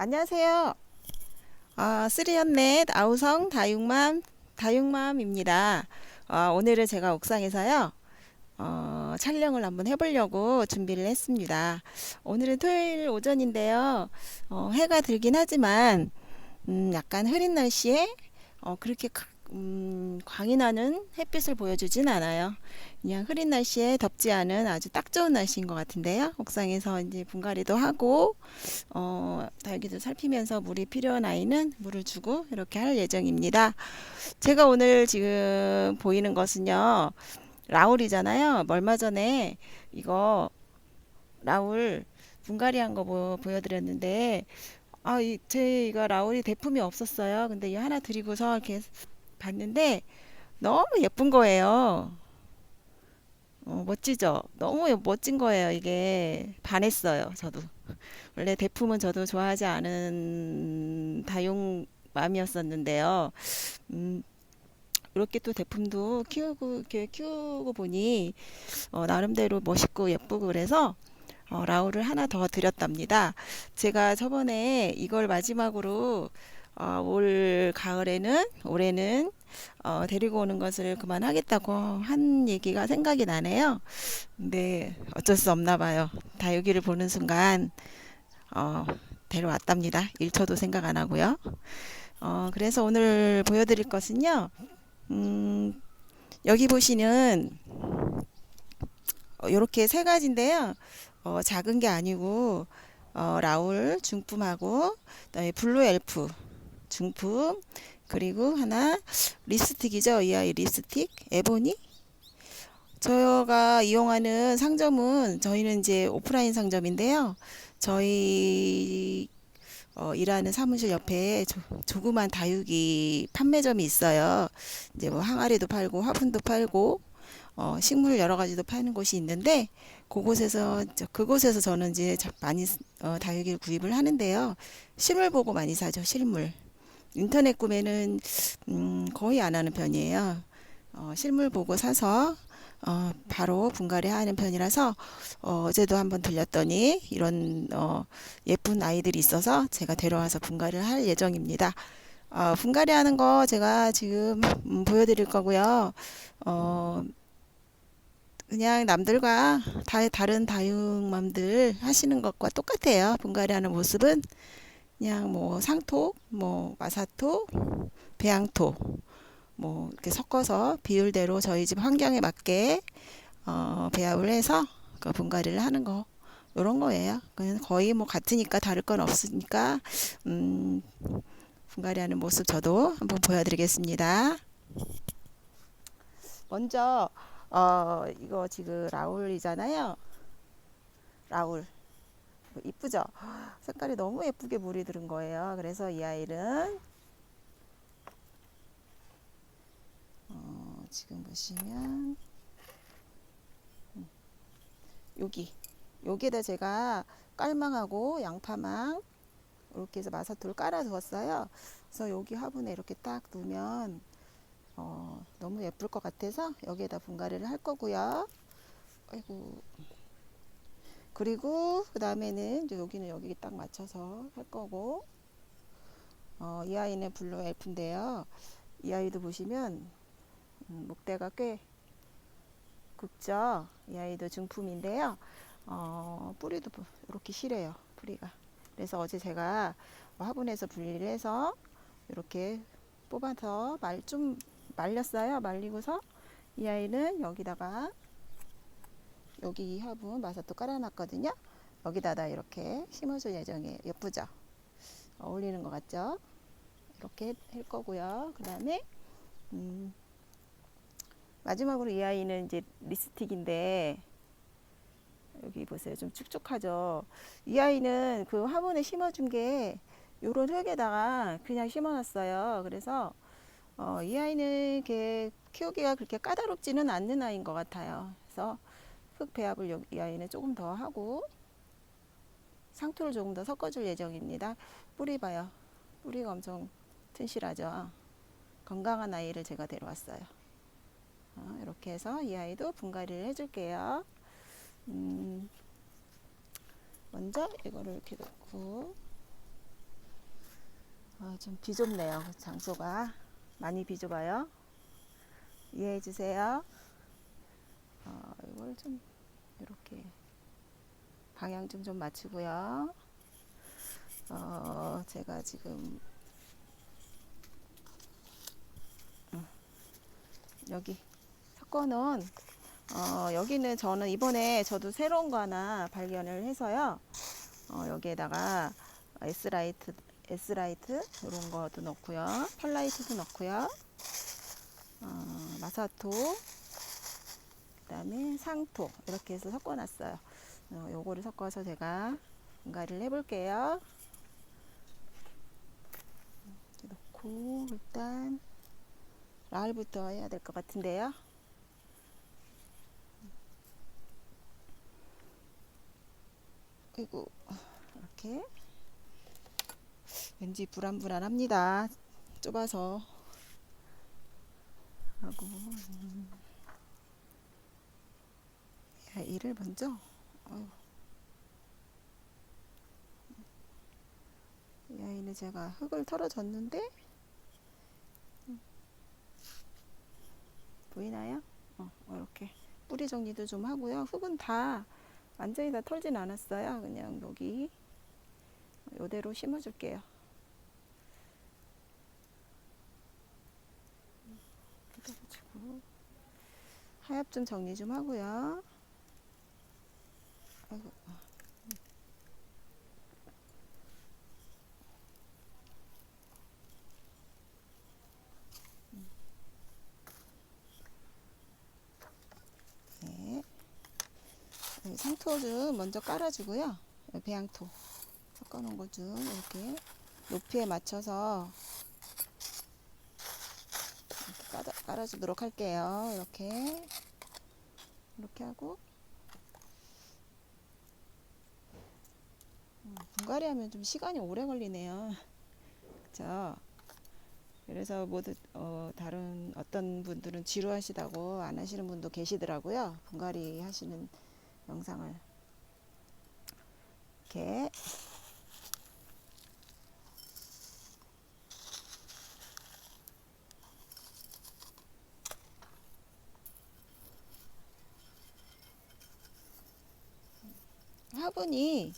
안녕하세요. 아, 쓰리언넷 아우성 다육맘 다육맘입니다. 아, 오늘은 제가 옥상에서요. 어, 촬영을 한번 해보려고 준비를 했습니다. 오늘은 토요일 오전인데요. 어, 해가 들긴 하지만 음, 약간 흐린 날씨에 어, 그렇게 크- 음, 광이 나는 햇빛을 보여주진 않아요. 그냥 흐린 날씨에 덥지 않은 아주 딱 좋은 날씨인 것 같은데요. 옥상에서 이제 분갈이도 하고 어, 달기도 살피면서 물이 필요한 아이는 물을 주고 이렇게 할 예정입니다. 제가 오늘 지금 보이는 것은요, 라울이잖아요. 얼마 전에 이거 라울 분갈이 한 거 보여드렸는데, 아, 이, 제 이거 라울이 대품이 없었어요. 근데 이 하나 드리고서 이렇게 봤는데 너무 예쁜 거예요. 어, 멋지죠? 너무 예- 멋진 거예요. 이게 반했어요. 저도. 원래 대품은 저도 좋아하지 않은 다용맘이었었는데요. 음, 이렇게 또 대품도 키우고 이렇게 키우고 보니 어, 나름대로 멋있고 예쁘고 그래서 어, 라울을 하나 더 드렸답니다. 제가 저번에 이걸 마지막으로 어, 올 가을에는 올해는 어, 데리고 오는 것을 그만하겠다고 한 얘기가 생각이 나네요. 근데 어쩔 수 없나 봐요. 다육이를 보는 순간 어, 데려왔답니다. 1초도 생각 안 하고요. 어, 그래서 오늘 보여드릴 것은요. 음, 여기 보시는 이렇게 세 가지인데요. 어, 작은 게 아니고 어, 라울 중품하고 블루 엘프 중품 그리고 하나 립스틱이죠. 이 아이 립스틱 에보니 저가 이용하는 상점은 저희는 이제 오프라인 상점인데요. 저희 어, 일하는 사무실 옆에 조, 조그만 다육이 판매점이 있어요. 이제 뭐 항아리도 팔고 화분도 팔고 어, 식물 여러 가지도 파는 곳이 있는데 그곳에서 저- 그곳에서 저는 이제 자- 많이 어, 다육이를 구입을 하는데요. 실물 보고 많이 사죠. 실물. 인터넷 구매는 음, 거의 안 하는 편이에요. 어, 실물 보고 사서 어, 바로 분갈이 하는 편이라서 어, 어제도 한번 들렸더니 이런 어, 예쁜 아이들이 있어서 제가 데려와서 분갈이를 할 예정입니다. 어, 분갈이 하는 거 제가 지금 음, 보여드릴 거고요. 어, 그냥 남들과 다, 다른 다육맘들 하시는 것과 똑같아요. 분갈이 하는 모습은 그냥 뭐 상토, 뭐 마사토, 배양토 뭐 이렇게 섞어서 비율대로 저희 집 환경에 맞게 어, 배합을 해서 그 분갈이를 하는 거 요런 거예요. 그냥 거의 뭐 같으니까 다를 건 없으니까 음, 분갈이 하는 모습 저도 한번 보여드리겠습니다. 먼저 어, 이거 지금 라울이잖아요. 라울 이쁘죠? 색깔이 너무 예쁘게 물이 들은 거예요. 그래서 이 아이는 어, 지금 보시면 음, 여기 여기에다 제가 깔망하고 양파망 이렇게 해서 마사토를 깔아 두었어요. 그래서 여기 화분에 이렇게 딱 두면 어, 너무 예쁠 것 같아서 여기에다 분갈이를 할 거고요. 아이고. 그리고 그 다음에는 여기는 여기 딱 맞춰서 할 거고 어, 이 아이는 블루 엘프인데요. 이 아이도 보시면 음, 목대가 꽤 굵죠. 이 아이도 중품인데요. 어, 뿌리도 이렇게 실해요. 뿌리가. 그래서 어제 제가 화분에서 분리를 해서 이렇게 뽑아서 말 좀 말렸어요. 말리고서 이 아이는 여기다가 여기 이 화분 마사토 깔아놨거든요. 여기다가 이렇게 심어줄 예정이에요. 예쁘죠? 어울리는 것 같죠? 이렇게 할 거고요. 그 다음에 음, 마지막으로 이 아이는 이제 립스틱인데 여기 보세요. 좀 축축하죠. 이 아이는 그 화분에 심어준 게 요런 흙에다가 그냥 심어놨어요. 그래서 어, 이 아이는 이렇게 키우기가 그렇게 까다롭지는 않는 아이인 것 같아요. 그래서 흙 배합을 요- 이 아이는 조금 더 하고 상토를 조금 더 섞어줄 예정입니다. 뿌리 봐요. 뿌리가 엄청 튼실하죠. 건강한 아이를 제가 데려왔어요. 어, 이렇게 해서 이 아이도 분갈이를 해줄게요. 음, 먼저 이거를 이렇게 놓고 좀 비좁네요. 장소가 많이 비좁아요. 이해해 주세요. 어, 이걸 좀 이렇게 방향 좀 좀 맞추고요. 어, 제가 지금 음, 여기 섞어놓은 어, 여기는 저는 이번에 저도 새로운 거 하나 발견을 해서요. 어, 여기에다가 S라이트, S라이트 이런 것도 넣고요. 펄라이트도 넣고요. 어, 마사토, 그다음에 상토 이렇게 해서 섞어놨어요. 어, 요거를 섞어서 제가 분갈이를 해볼게요. 이렇게 넣고 일단 라을부터 해야 될 것 같은데요. 그리고 이렇게 왠지 불안불안합니다. 좁아서 하고 음. 야, 이를 먼저 어휴. 이 아이는 제가 흙을 털어줬는데 음. 보이나요? 어, 이렇게 뿌리 정리도 좀 하고요. 흙은 다 완전히 다 털진 않았어요. 그냥 여기 이대로 심어줄게요. 뜯어가지고 하엽 좀 정리 좀 하고요. 아이고. 네. 상토 좀 먼저 깔아주고요. 배양토 섞어놓은 거 좀 이렇게 높이에 맞춰서 이렇게 깔아, 깔아주도록 할게요. 이렇게 이렇게 하고 분갈이 하면 좀 시간이 오래 걸리네요. 그쵸? 그래서 모두 어, 다른 어떤 분들은 지루하시다고 안 하시는 분도 계시더라고요. 분갈이 하시는 영상을 이렇게 화분이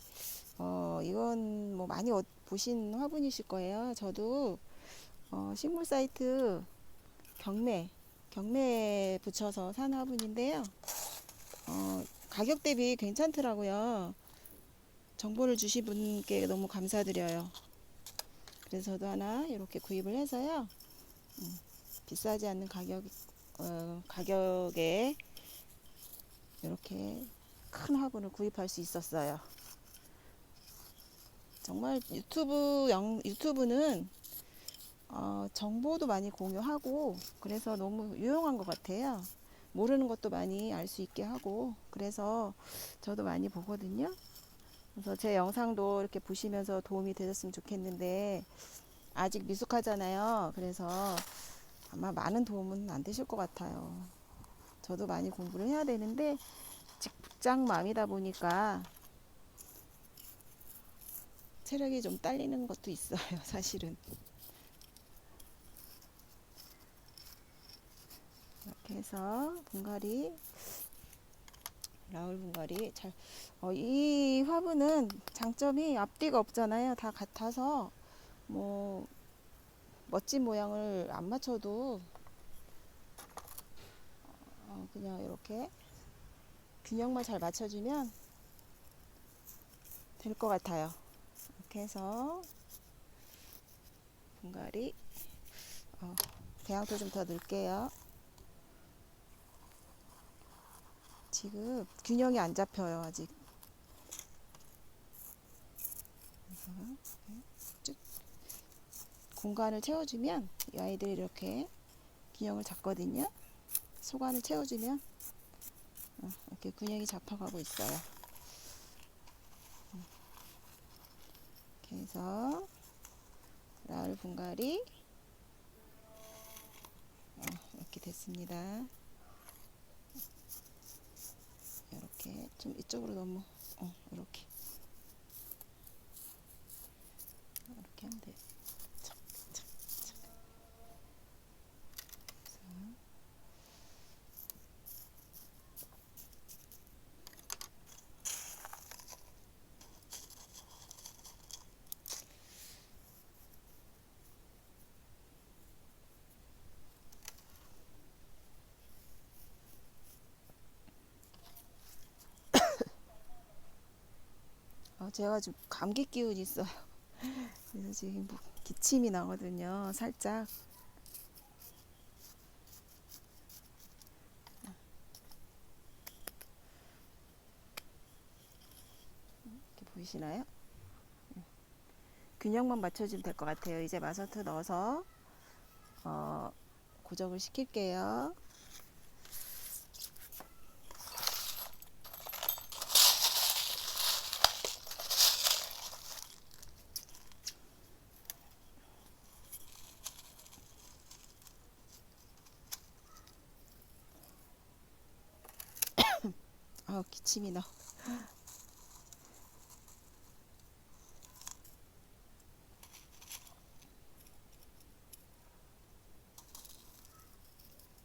어 이건 뭐 많이 어- 보신 화분이실 거예요. 저도 어, 식물 사이트 경매 경매에 붙여서 산 화분인데요. 어, 가격 대비 괜찮더라고요. 정보를 주신 분께 너무 감사드려요. 그래서 저도 하나 이렇게 구입을 해서요. 음, 비싸지 않는 가격 어, 가격에 이렇게 큰 화분을 구입할 수 있었어요. 정말 유튜브 영, 유튜브는 어, 정보도 많이 공유하고 그래서 너무 유용한 것 같아요. 모르는 것도 많이 알 수 있게 하고 그래서 저도 많이 보거든요. 그래서 제 영상도 이렇게 보시면서 도움이 되셨으면 좋겠는데 아직 미숙하잖아요. 그래서 아마 많은 도움은 안 되실 것 같아요. 저도 많이 공부를 해야 되는데 직장 마음이다 보니까 체력이 좀 딸리는 것도 있어요. 사실은. 이렇게 해서 분갈이 라울 분갈이 잘, 어, 이 화분은 장점이 앞뒤가 없잖아요. 다 같아서 뭐 멋진 모양을 안 맞춰도 어, 그냥 이렇게 균형만 잘 맞춰주면 될 것 같아요. 이렇게 해서 분갈이 어, 배양토 좀 더 넣을게요. 지금 균형이 안 잡혀요 아직. 쭉 공간을 채워주면 이 아이들이 이렇게 균형을 잡거든요. 소관을 채워주면 어, 이렇게 균형이 잡혀가고 있어요. 이렇게 해서 라을 분갈이 어, 이렇게 됐습니다. 이렇게 좀 이쪽으로 너무 어 이렇게 이렇게 하면 돼. 참. 제가 좀 감기 기운 있어요. 그래서 지금 뭐 기침이 나거든요. 살짝. 이렇게 보이시나요? 균형만 맞춰주면 될 것 같아요. 이제 마사토 넣어서 어, 고정을 시킬게요. 아 기침이 나.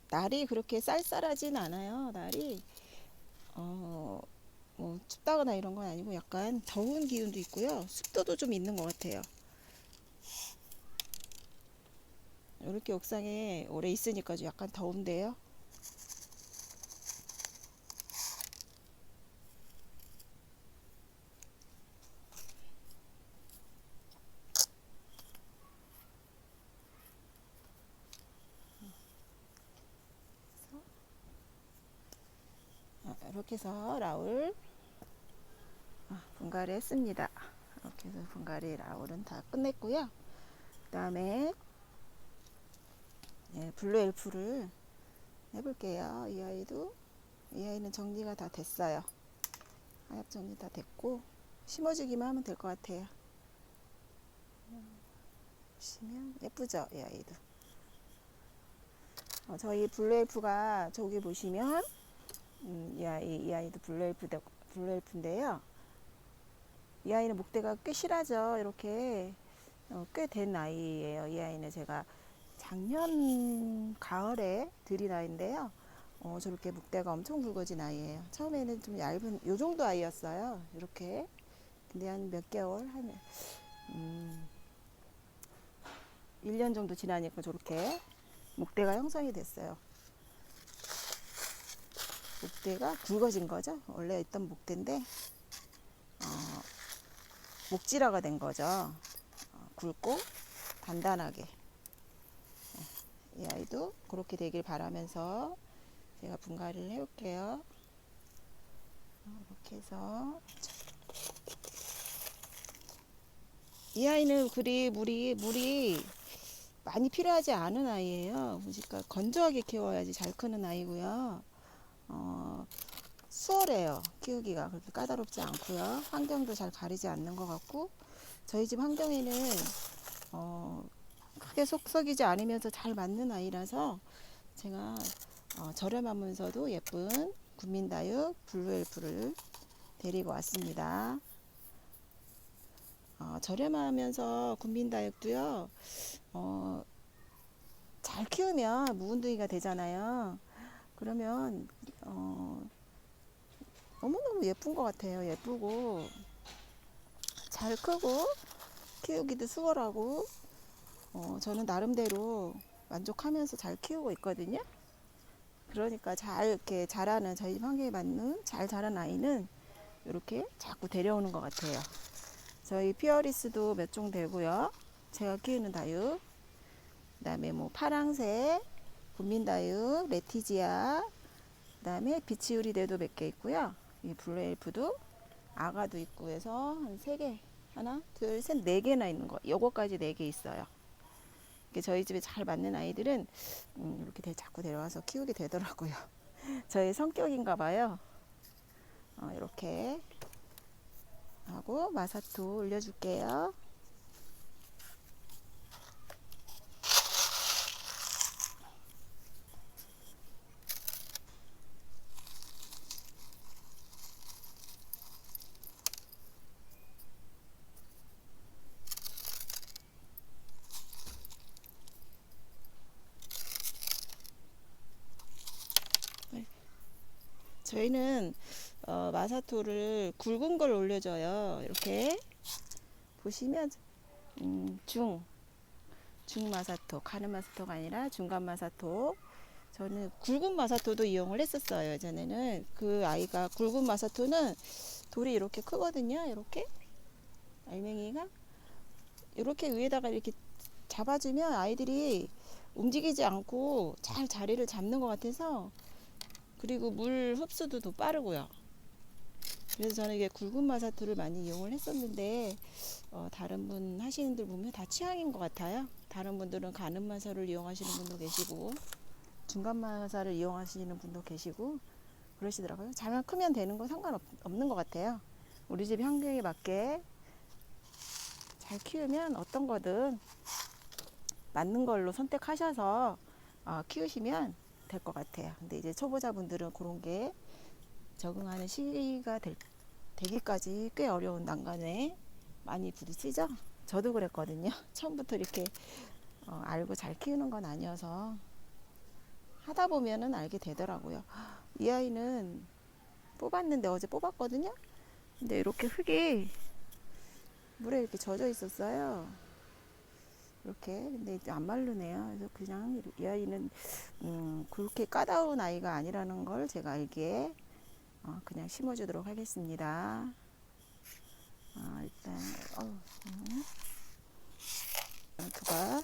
날이 그렇게 쌀쌀하진 않아요. 날이 어, 뭐 춥다거나 이런 건 아니고 약간 더운 기운도 있고요. 습도도 좀 있는 것 같아요. 이렇게 옥상에 오래 있으니까 좀 약간 더운데요. 아, 이렇게 해서 라울 아, 분갈이 했습니다. 이렇게 해서 분갈이 라울은 다 끝냈고요. 그 다음에 예, 블루 엘프를 해볼게요. 이 아이도 이 아이는 정리가 다 됐어요. 하엽 정리 다 됐고 심어주기만 하면 될 것 같아요. 보시면 예쁘죠, 이 아이도. 어, 저희 블루 엘프가 저기 보시면 음, 이, 아이, 이 아이도 블루엘프, 블루엘프인데요. 이 아이는 목대가 꽤 실하죠. 이렇게 어, 꽤된 아이예요. 이 아이는 제가 작년 가을에 들인 아이인데요. 어, 저렇게 목대가 엄청 굵어진 아이예요. 처음에는 좀 얇은 요 정도 아이였어요. 이렇게. 근데 한 몇 개월 한 음, 1년 정도 지나니까 저렇게 목대가 형성이 됐어요. 목대가 굵어진 거죠. 원래 있던 목대인데 어, 목질화가 된 거죠. 어, 굵고 단단하게 네, 이 아이도 그렇게 되길 바라면서 제가 분갈이를 해볼게요. 어, 이렇게 해서 이 아이는 그리 물이 물이 많이 필요하지 않은 아이예요. 그러니까 건조하게 키워야지 잘 크는 아이고요. 어, 수월해요. 키우기가 그렇게 까다롭지 않고요. 환경도 잘 가리지 않는 것 같고 저희 집 환경에는 어, 크게 속썩이지 않으면서 잘 맞는 아이라서 제가 어, 저렴하면서도 예쁜 국민다육 블루엘프를 데리고 왔습니다. 어, 저렴하면서 국민다육도요. 어, 잘 키우면 무운둥이가 되잖아요. 그러면 어, 너무너무 예쁜 것 같아요. 예쁘고 잘 크고 키우기도 수월하고 어, 저는 나름대로 만족하면서 잘 키우고 있거든요. 그러니까 잘 이렇게 자라는 저희 집 환경에 맞는 잘 자란 아이는 이렇게 자꾸 데려오는 것 같아요. 저희 피어리스도 몇 종 되고요. 제가 키우는 다육, 그다음에 뭐 파랑새, 국민다육, 레티지아, 그다음에 비치우리대도 몇 개 있고요. 이 블루엘프도 아가도 있고 해서 한 세 개, 하나, 둘, 셋, 네 개나 있는 거. 요거까지 네 개 있어요. 이렇게 저희 집에 잘 맞는 아이들은 음, 이렇게 자꾸 데려와서 키우게 되더라고요. 저의 성격인가 봐요. 어, 이렇게 하고 마사토 올려줄게요. 저희는 어, 마 사토를 굵은 걸 올려줘요. 이렇게 보시면 음, 중, 중 마사토, 가는 마사토가 아니라 중간 마사토. 저는 굵은 마사토도 이용을 했었어요. 예전에는 그 아이가 굵은 마사토는 돌이 이렇게 크거든요. 이렇게 알맹이가 이렇게 위에다가 이렇게 잡아주면 아이들이 움직이지 않고 잘 자리를 잡는 것 같아서 그리고 물 흡수도 더 빠르고요. 그래서 저는 이게 굵은 마사토를 많이 이용을 했었는데 어, 다른 분 하시는 들 보면 다 취향인 것 같아요. 다른 분들은 가는 마사를 이용하시는 분도 계시고 중간 마사를 이용하시는 분도 계시고 그러시더라고요. 잘만 크면 되는 건 상관없는 것 같아요. 우리 집 환경에 맞게 잘 키우면 어떤 거든 맞는 걸로 선택하셔서 어, 키우시면 될 것 같아요. 근데 이제 초보자분들은 그런 게 적응하는 시기가 될, 되기까지 꽤 어려운 난간에 많이 부딪히죠. 저도 그랬거든요. 처음부터 이렇게 어, 알고 잘 키우는 건 아니어서 하다 보면은 알게 되더라고요. 이 아이는 뽑았는데 어제 뽑았거든요. 근데 이렇게 흙이 물에 이렇게 젖어 있었어요. 이렇게 근데 이제 안 마르네요. 그래서 그냥 이 아이는 음, 그렇게 까다로운 아이가 아니라는 걸 제가 알기에 어, 그냥 심어주도록 하겠습니다. 어, 일단 어, 음. 양토가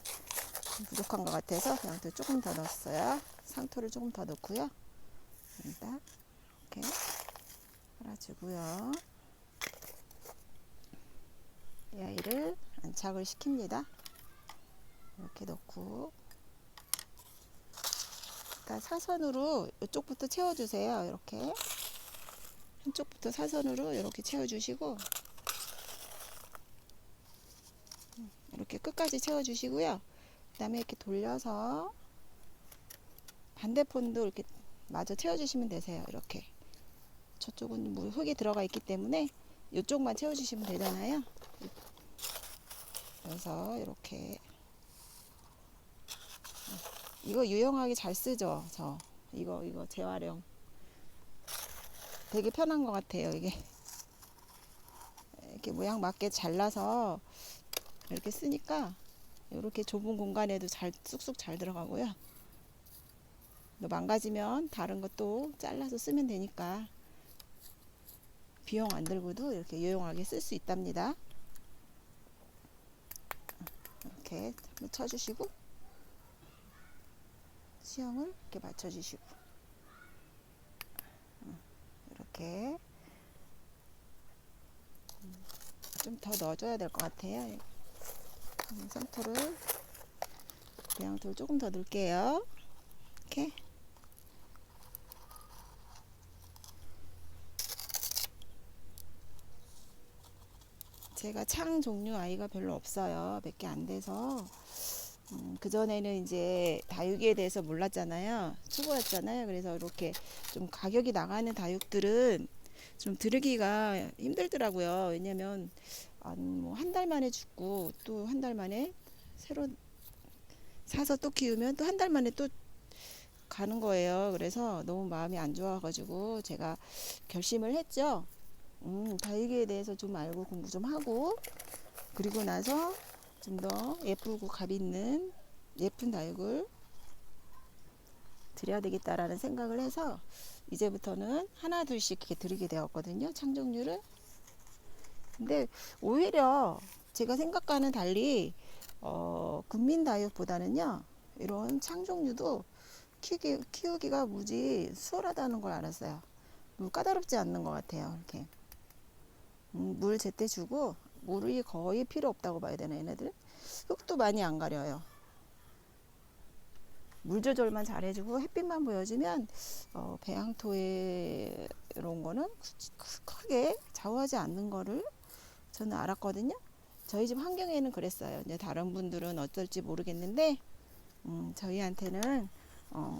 좀 부족한 것 같아서 양토 조금 더 넣었어요. 상토를 조금 더 넣고요. 일단 이렇게 깔아주고요. 이 아이를 안착을 시킵니다. 이렇게 넣고 일단 사선으로 이쪽부터 채워주세요. 이렇게 한쪽부터 사선으로 이렇게 채워주시고 이렇게 끝까지 채워주시고요. 그 다음에 이렇게 돌려서 반대편도 이렇게 마저 채워주시면 되세요. 이렇게 저쪽은 물 흙이 들어가 있기 때문에 이쪽만 채워주시면 되잖아요. 그래서 이렇게 이거 유용하게 잘 쓰죠. 저 이거 이거 재활용 되게 편한 것 같아요. 이게 이렇게 모양 맞게 잘라서 이렇게 쓰니까 이렇게 좁은 공간에도 잘 쑥쑥 잘 들어가고요. 또 망가지면 다른 것도 잘라서 쓰면 되니까 비용 안 들고도 이렇게 유용하게 쓸 수 있답니다. 이렇게 한번 쳐주시고 수영을 이렇게 맞춰주시고 이렇게 좀 더 넣어줘야 될 것 같아요. 상토를 배양토를 조금 더 넣을게요. 이렇게 제가 창 종류 아이가 별로 없어요. 몇 개 안 돼서 음, 그 전에는 이제 다육이에 대해서 몰랐잖아요. 초보였잖아요. 그래서 이렇게 좀 가격이 나가는 다육들은 좀 들으기가 힘들더라고요. 왜냐면 뭐한 달 만에 죽고 또 한 달 만에 새로 사서 또 키우면 또 한 달 만에 또 가는 거예요. 그래서 너무 마음이 안 좋아가지고 제가 결심을 했죠. 음, 다육이에 대해서 좀 알고 공부 좀 하고 그리고 나서 좀 더 예쁘고 값 있는 예쁜 다육을 드려야 되겠다라는 생각을 해서 이제부터는 하나 둘씩 이렇게 드리게 되었거든요. 창종류를. 근데 오히려 제가 생각과는 달리 어, 국민 다육보다는요. 이런 창종류도 키우기, 키우기가 무지 수월하다는 걸 알았어요. 뭐 까다롭지 않는 것 같아요. 이렇게 음, 물 제때 주고 물이 거의 필요 없다고 봐야 되나 얘네들? 흙도 많이 안 가려요. 물 조절만 잘 해주고 햇빛만 보여주면 어, 배양토에 이런 거는 크게 좌우하지 않는 거를 저는 알았거든요. 저희 집 환경에는 그랬어요. 이제 다른 분들은 어떨지 모르겠는데 음, 저희한테는 어,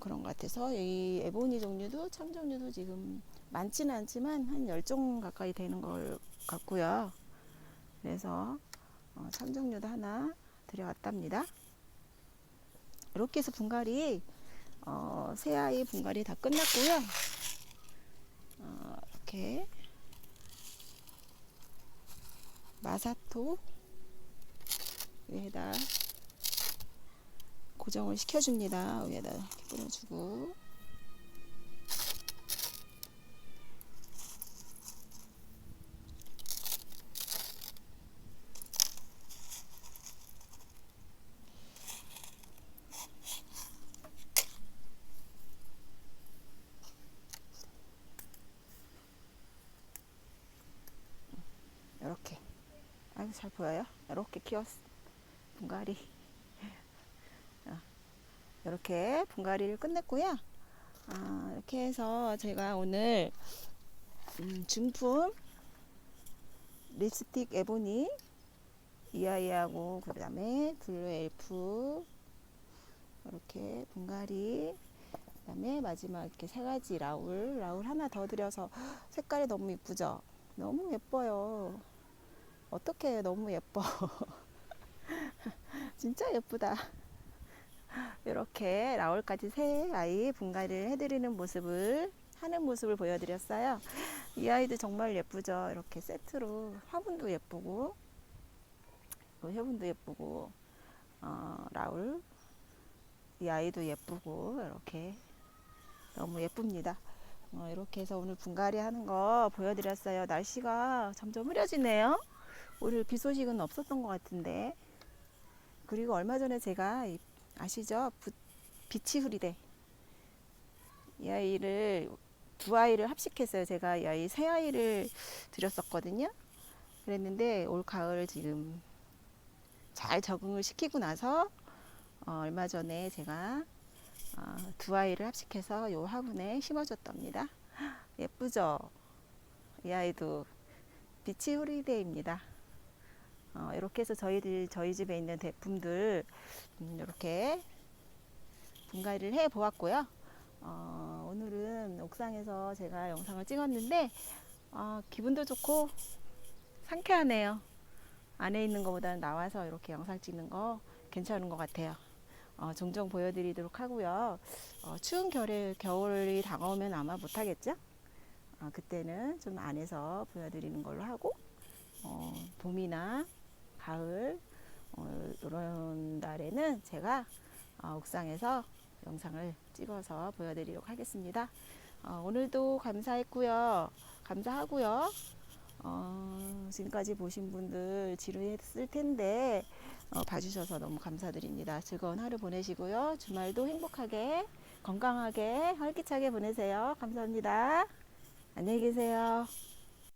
그런 것 같아서 이 에보니 종류도 참 종류도 지금 많지는 않지만 한 10종 가까이 되는 걸 같고요 그래서 어, 참종류도 하나 들여왔답니다. 이렇게 해서 분갈이 어, 새 아이 분갈이 다 끝났고요. 어, 이렇게 마사토 위에다 고정을 시켜줍니다. 위에다 이렇게 뿌려주고 보여요? 키웠어. 분갈이. 이렇게 분갈이를 끝냈고요. 아, 이렇게 해서 제가 오늘 음, 중품 립스틱 에보니 이 아이하고 그 다음에 블루 엘프 이렇게 분갈이 그 다음에 마지막 이렇게 세 가지 라울 라울 하나 더 드려서 색깔이 너무 예쁘죠 너무 예뻐요 어떻게 너무 예뻐 진짜 예쁘다 이렇게 라울까지 세 아이 분갈이를 해드리는 모습을 하는 모습을 보여드렸어요. 이 아이도 정말 예쁘죠. 이렇게 세트로 화분도 예쁘고 그 화분도 예쁘고 어, 라울 이 아이도 예쁘고 이렇게 너무 예쁩니다. 어, 이렇게 해서 오늘 분갈이 하는 거 보여드렸어요. 날씨가 점점 흐려지네요. 오늘 비 소식은 없었던 것 같은데 그리고 얼마 전에 제가 이 아시죠? 부, 비치 후리대. 이 아이를 두 아이를 합식했어요. 제가 이 아이 세 아이를 드렸었거든요. 그랬는데 올 가을 지금 잘 적응을 시키고 나서 어, 얼마 전에 제가 어, 두 아이를 합식해서 요 화분에 심어줬답니다. 예쁘죠? 이 아이도 비치 후리대입니다. 어, 이렇게 해서 저희들 저희 집에 있는 제품들 음, 이렇게 분갈이를 해 보았고요. 어, 오늘은 옥상에서 제가 영상을 찍었는데 어, 기분도 좋고 상쾌하네요. 안에 있는 것보다는 나와서 이렇게 영상 찍는 거 괜찮은 것 같아요. 어, 종종 보여드리도록 하고요. 어, 추운 겨울, 겨울이 다가오면 아마 못하겠죠? 어, 그때는 좀 안에서 보여드리는 걸로 하고 어, 봄이나 가을 어, 이런 날에는 제가 어, 옥상에서 영상을 찍어서 보여드리도록 하겠습니다. 어, 오늘도 감사했고요. 감사하고요. 어, 지금까지 보신 분들 지루했을 텐데 어, 봐주셔서 너무 감사드립니다. 즐거운 하루 보내시고요. 주말도 행복하게 건강하게 활기차게 보내세요. 감사합니다. 안녕히 계세요.